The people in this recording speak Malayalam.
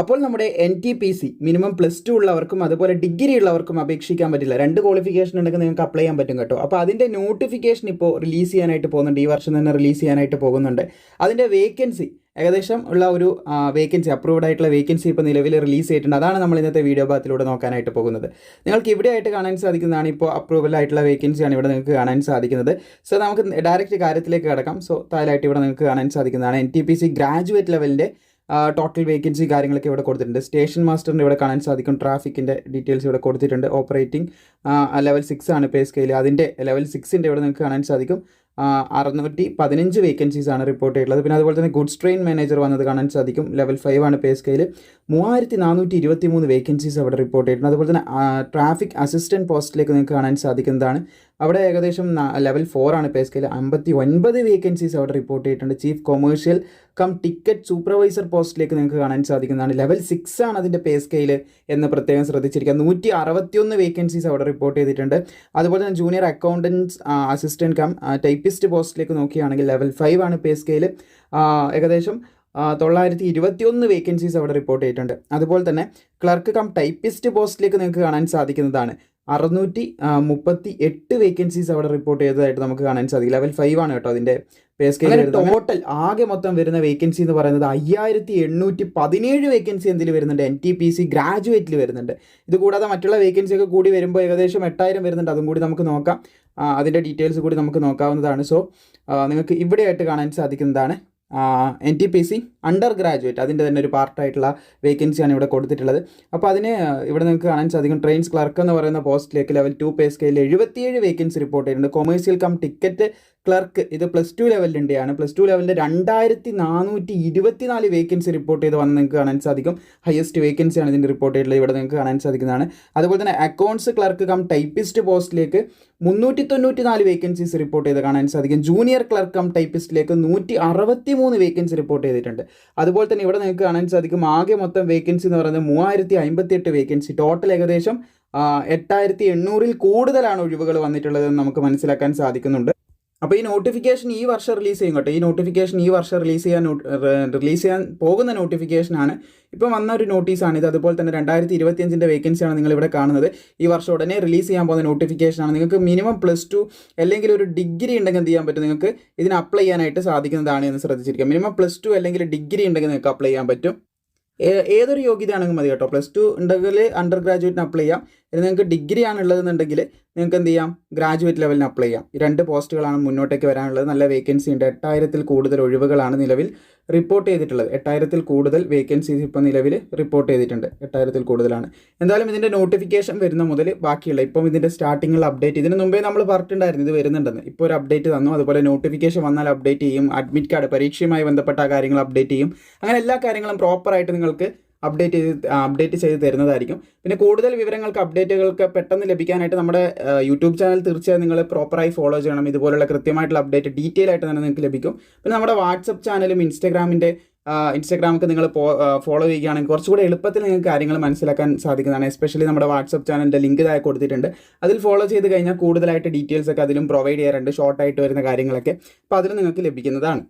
അപ്പോൾ നമ്മുടെ N T P C minimum plus two ഉള്ളവർക്കും അതുപോലെ ഡിഗ്രി ഉള്ളവർക്കും അപേക്ഷിക്കാൻ പറ്റില്ല. രണ്ട് ക്വാളിഫിക്കേഷൻ ഉണ്ടെങ്കിൽ നിങ്ങൾക്ക് അപ്ലൈ ചെയ്യാൻ പറ്റും കേട്ടോ. അപ്പോൾ അതിന്റെ നോട്ടിഫിക്കേഷൻ ഇപ്പോൾ റിലീസ് ചെയ്യാനായിട്ട് പോകുന്നുണ്ട്. ഈ വർഷം തന്നെ റിലീസ് ചെയ്യാനായിട്ട് പോകുന്നുണ്ട്. അതിന്റെ വേക്കൻസി ഏകദേശം ഉള്ള ഒരു വേക്കൻസി അപ്രൂവ്ഡ് ആയിട്ടുള്ള വേക്കൻസി ഇപ്പോൾ നിലവിൽ റിലീസ് ചെയ്തിട്ടുണ്ട്. അതാണ് നമ്മൾ ഇന്നത്തെ വീഡിയോ ഭാഗത്തിലൂടെ നോക്കാനായിട്ട് പോകുന്നത്. നിങ്ങൾക്ക് ഇവിടെ ആയിട്ട് കാണാൻ സാധിക്കുന്നതാണ് ഇപ്പോൾ അപ്രൂവൽ ആയിട്ടുള്ള വേക്കൻസിയാണ് ഇവിടെ നിങ്ങൾക്ക് കാണാൻ സാധിക്കുന്നത്. സോ നമുക്ക് ഡയറക്റ്റ് കാര്യത്തിലേക്ക് കിടക്കാം. സോ താലായിട്ട് ഇവിടെ നിങ്ങൾക്ക് കാണാൻ സാധിക്കുന്നതാണ് N T P C graduate ലെവലിന്റെ total vacancy കാര്യങ്ങളൊക്കെ ഇവിടെ കൊടുത്തിട്ടുണ്ട്. സ്റ്റേഷൻ മാസ്റ്ററിന്റെ ഇവിടെ കാണാൻ സാധിക്കും. ട്രാഫിക്കിന്റെ ഡീറ്റെയിൽസ് ഇവിടെ കൊടുത്തിട്ടുണ്ട്. ഓപ്പറേറ്റിംഗ് ലെവൽ സിക്സ് ആണ് പേ സ്കെയിൽ അതിന്റെ ലെവൽ സിക്സിന്റെ ഇവിടെ നിങ്ങൾക്ക് കാണാൻ സാധിക്കും. അറുന്നൂറ്റി പതിനഞ്ച് വേക്കൻസീസ് ആണ് റിപ്പോർട്ട് ചെയ്തിട്ടുള്ളത്. പിന്നെ അതുപോലെ തന്നെ ഗുഡ്സ് ട്രെയിൻ മാനേജർ വന്നത് കാണാൻ സാധിക്കും. ലെവൽ ഫൈവ് ആണ് പേ സ്കെയിൽ മൂവായിരത്തി നാനൂറ്റി ഇരുപത്തി മൂന്ന് വേക്കൻസീസ് അവിടെ റിപ്പോർട്ട് ചെയ്തിട്ടുണ്ട്. അതുപോലെ തന്നെ ട്രാഫിക് അസിസ്റ്റന്റ് പോസ്റ്റിലേക്ക് നിങ്ങൾക്ക് കാണാൻ സാധിക്കുന്നതാണ്. അവിടെ ഏകദേശം ലെവൽ ഫോർ ആണ് പേ സ്കെയിൽ അമ്പത്തി ഒൻപത് വേക്കൻസീസ് അവിടെ റിപ്പോർട്ട് ചെയ്തിട്ടുണ്ട്. Chief commercial cum ticket supervisor പോസ്റ്റിലേക്ക് നിങ്ങൾക്ക് കാണാൻ സാധിക്കുന്നതാണ്. ലെവൽ സിക്സ് ആണ് അതിന്റെ പേ സ്കെയിൽ എന്ന് പ്രത്യേകം ശ്രദ്ധിച്ചിരിക്കുക. നൂറ്റി അറുപത്തിയൊന്ന് വേക്കൻസീസ് അവിടെ റിപ്പോർട്ട് ചെയ്തിട്ടുണ്ട്. അതുപോലെ തന്നെ junior accountants assistant cum typist പോസ്റ്റിലേക്ക് നോക്കുകയാണെങ്കിൽ ലെവൽ ഫൈവ് ആണ് പേ സ്കെയിൽ ഏകദേശം തൊള്ളായിരത്തി ഇരുപത്തിയൊന്ന് വേക്കൻസീസ് അവിടെ റിപ്പോർട്ട് ചെയ്തിട്ടുണ്ട്. അതുപോലെ തന്നെ ക്ലർക്ക് കം ടൈപ്പിസ്റ്റ് പോസ്റ്റിലേക്ക് നിങ്ങൾക്ക് കാണാൻ സാധിക്കുന്നതാണ്. അറുന്നൂറ്റി മുപ്പത്തി എട്ട് വേക്കൻസീസ് അവിടെ റിപ്പോർട്ട് ചെയ്തതായിട്ട് നമുക്ക് കാണാൻ സാധിക്കും. ലെവൽ ഫൈവ് ആണ് കേട്ടോ അതിന്റെ പേ സ്കെയിൽ ടോട്ടൽ ആകെ മൊത്തം വരുന്ന വേക്കൻസി എന്ന് പറയുന്നത് അയ്യായിരത്തി എണ്ണൂറ്റി പതിനേഴ് വേക്കൻസി എന്തിൽ വരുന്നുണ്ട്? എൻ ടി പി സി ഗ്രാജുവേറ്റിൽ വരുന്നുണ്ട്. ഇത് കൂടാതെ മറ്റുള്ള വേക്കൻസി ഒക്കെ കൂടി വരുമ്പോൾ ഏകദേശം എട്ടായിരം വരുന്നുണ്ട്. അതും കൂടി നമുക്ക് നോക്കാം. അതിന്റെ ഡീറ്റെയിൽസ് കൂടി നമുക്ക് നോക്കാവുന്നതാണ്. സോ നിങ്ങൾക്ക് ഇവിടെയായിട്ട് കാണാൻ സാധിക്കുന്നതാണ്. N T P C under graduate അതിന്റെ തന്നെ ഒരു പാർട്ടായിട്ടുള്ള വേക്കൻസിയാണ് ഇവിടെ കൊടുത്തിട്ടുള്ളത്. അപ്പോൾ അതിന് ഇവിടെ നിങ്ങൾക്ക് കാണാൻ സാധിക്കും ട്രെയിൻസ് ക്ലർക്ക് എന്ന് പറയുന്ന പോസ്റ്റിലേക്ക് ലെവൽ ടു പേ സ്കെയിലിൽ എഴുപത്തിയേഴ് വേക്കൻസി റിപ്പോർട്ട് ചെയ്തിട്ടുണ്ട്. കൊമേഴ്സ്യൽ കം ടിക്കറ്റ് ക്ലർക്ക് ഇത് പ്ലസ് ടു ലെവലിന്റെയാണ് പ്ലസ് ടു ലെവലിന്റെ രണ്ടായിരത്തി നാനൂറ്റി ഇരുപത്തിനാല് വേക്കൻസി റിപ്പോർട്ട് ചെയ്ത് വന്ന് നിങ്ങൾക്ക് കാണാൻ സാധിക്കും. ഹയസ്റ്റ് വേക്കൻസിയാണ് ഇതിന്റെ റിപ്പോർട്ട് ചെയ്തിട്ടുള്ളത്. ഇവിടെ നിങ്ങൾക്ക് കാണാൻ സാധിക്കുന്നതാണ്. അതുപോലെ തന്നെ അക്കൗണ്ട്സ് ക്ലർക്ക് കം ടൈപ്പിസ്റ്റ് പോസ്റ്റിലേക്ക് മുന്നൂറ്റി തൊണ്ണൂറ്റി നാല് വേക്കൻസീസ് റിപ്പോർട്ട് ചെയ്ത് കാണാൻ സാധിക്കും. ജൂനിയർ ക്ലർക്ക് കം ടൈപ്പിസ്റ്റിലേക്ക് നൂറ്റി അറുപത്തി മൂന്ന് വേക്കൻസി റിപ്പോർട്ട് ചെയ്തിട്ടുണ്ട്. അതുപോലെ തന്നെ ഇവിടെ നിങ്ങൾക്ക് കാണാൻ സാധിക്കും ആകെ മൊത്തം വേക്കൻസി എന്ന് പറയുന്നത് മൂവായിരത്തി അമ്പത്തി എട്ട് വേക്കൻസി ടോട്ടൽ ഏകദേശം എട്ടായിരത്തി എണ്ണൂറിൽ കൂടുതലാണ് ഒഴിവുകൾ വന്നിട്ടുള്ളതെന്ന് നമുക്ക് മനസ്സിലാക്കാൻ സാധിക്കുന്നുണ്ട്. അപ്പോൾ ഈ നോട്ടിഫിക്കേഷൻ ഈ വർഷം റിലീസ് ചെയ്യും കേട്ടോ. ഈ നോട്ടിഫിക്കേഷൻ ഈ വർഷം റിലീസ് ചെയ്യാൻ റിലീസ് ചെയ്യാൻ പോകുന്ന നോട്ടിഫിക്കേഷനാണ് ഇപ്പം വന്ന ഒരു നോട്ടീസാണ് ഇത്. അതുപോലെ തന്നെ രണ്ടായിരത്തി ഇരുപത്തിയഞ്ചിന്റെ വേക്കൻസിയാണ് നിങ്ങൾ ഇവിടെ കാണുന്നത്. ഈ വർഷം ഉടനെ റിലീസ് ചെയ്യാൻ പോകുന്ന നോട്ടിഫിക്കേഷനാണ് നിങ്ങൾക്ക് മിനിമം പ്ലസ് ടു അല്ലെങ്കിൽ ഒരു ഡിഗ്രി ഉണ്ടെങ്കിൽ എന്ത് ചെയ്യാൻ പറ്റും? നിങ്ങൾക്ക് ഇതിന് അപ്ലൈ ചെയ്യാനായിട്ട് സാധിക്കുന്നതാണ് എന്ന് ശ്രദ്ധിച്ചിരിക്കുക. മിനിമം പ്ലസ് ടു അല്ലെങ്കിൽ ഡിഗ്രി ഉണ്ടെങ്കിൽ നിങ്ങൾക്ക് അപ്ലൈ ചെയ്യാൻ പറ്റും. ഏതൊരു യോഗ്യതയാണെങ്കിലും മതി കേട്ടോ. പ്ലസ് ടു ഉണ്ടെങ്കിൽ അണ്ടർ ഗ്രാജുവേറ്റിന് അപ്ലൈ ചെയ്യാം. ഇനി നിങ്ങൾക്ക് ഡിഗ്രി ആണ് ഉള്ളതെന്നുണ്ടെങ്കിൽ നിങ്ങൾക്ക് എന്ത് ചെയ്യാം? ഗ്രാജുവേറ്റ് ലെവലിന് അപ്ലൈ ചെയ്യാം. ഈ രണ്ട് പോസ്റ്റുകളാണ് മുന്നോട്ടേക്ക് വരാനുള്ളത്. നല്ല വേക്കൻസി ഉണ്ട്. എട്ടായിരത്തിൽ കൂടുതൽ ഒഴിവുകളാണ് നിലവിൽ റിപ്പോർട്ട് ചെയ്തിട്ടുള്ളത്. എട്ടായിരത്തിൽ കൂടുതൽ വേക്കൻസീസ് ഇപ്പോൾ നിലവിൽ റിപ്പോർട്ട് ചെയ്തിട്ടുണ്ട്. എട്ടായിരത്തിൽ കൂടുതലാണ്. എന്തായാലും ഇതിന്റെ നോട്ടിഫിക്കേഷൻ വരുന്ന മുതൽ ബാക്കിയുള്ള ഇപ്പം ഇതിന്റെ സ്റ്റാർട്ടിങ്ങിൽ അപ്ഡേറ്റ് ഇതിന് മുമ്പേ നമ്മൾ പറഞ്ഞിട്ടുണ്ടായിരുന്നു ഇത് വരുന്നുണ്ടെന്ന്. ഇപ്പോൾ ഒരു അപ്ഡേറ്റ് തന്നു. അതുപോലെ നോട്ടിഫിക്കേഷൻ വന്നാൽ അപ്ഡേറ്റ് ചെയ്യും. അഡ്മിറ്റ് കാർഡ് പരീക്ഷയുമായി ബന്ധപ്പെട്ട കാര്യങ്ങൾ അപ്ഡേറ്റ് ചെയ്യും. അങ്ങനെ എല്ലാ കാര്യങ്ങളും പ്രോപ്പറായിട്ട് നിങ്ങൾക്ക് അപ്ഡേറ്റ് ചെയ്ത് അപ്ഡേറ്റ് ചെയ്ത് തരുന്നതായിരിക്കും. പിന്നെ കൂടുതൽ വിവരങ്ങൾക്ക് അപ്ഡേറ്റുകൾക്ക് പെട്ടെന്ന് ലഭിക്കാനായിട്ട് നമ്മുടെ യൂട്യൂബ് ചാനൽ തീർച്ചയായും നിങ്ങൾ പ്രോപ്പറായി ഫോളോ ചെയ്യണം. ഇതുപോലുള്ള കൃത്യമായിട്ടുള്ള അപ്ഡേറ്റ് ഡീറ്റെയിൽ ആയിട്ട് തന്നെ നിങ്ങൾക്ക് ലഭിക്കും. പിന്നെ നമ്മുടെ വാട്സപ്പ് ചാനലും ഇൻസ്റ്റാഗ്രാമിന്റെ ഇൻസ്റ്റാഗ്രാമൊക്കെ നിങ്ങൾ ഫോളോ ചെയ്യുകയാണെങ്കിൽ കുറച്ചുകൂടെ എളുപ്പത്തിൽ നിങ്ങൾക്ക് കാര്യങ്ങൾ മനസ്സിലാക്കാൻ സാധിക്കുന്നതാണ്. എസ്പെഷ്യലി നമ്മുടെ വാട്സപ്പ് ചാനലിന്റെ ലിങ്ക് താഴെ കൊടുത്തിട്ടുണ്ട്. അതിൽ ഫോളോ ചെയ്ത് കഴിഞ്ഞാൽ കൂടുതലായിട്ട് ഡീറ്റെയിൽസ് ഒക്കെ അതിലും പ്രൊവൈഡ് ചെയ്യാറുണ്ട്. ഷോർട്ടായിട്ട് വരുന്ന കാര്യങ്ങളൊക്കെ. അപ്പോൾ അതിലും നിങ്ങൾക്ക് ലഭിക്കുന്നതാണ്.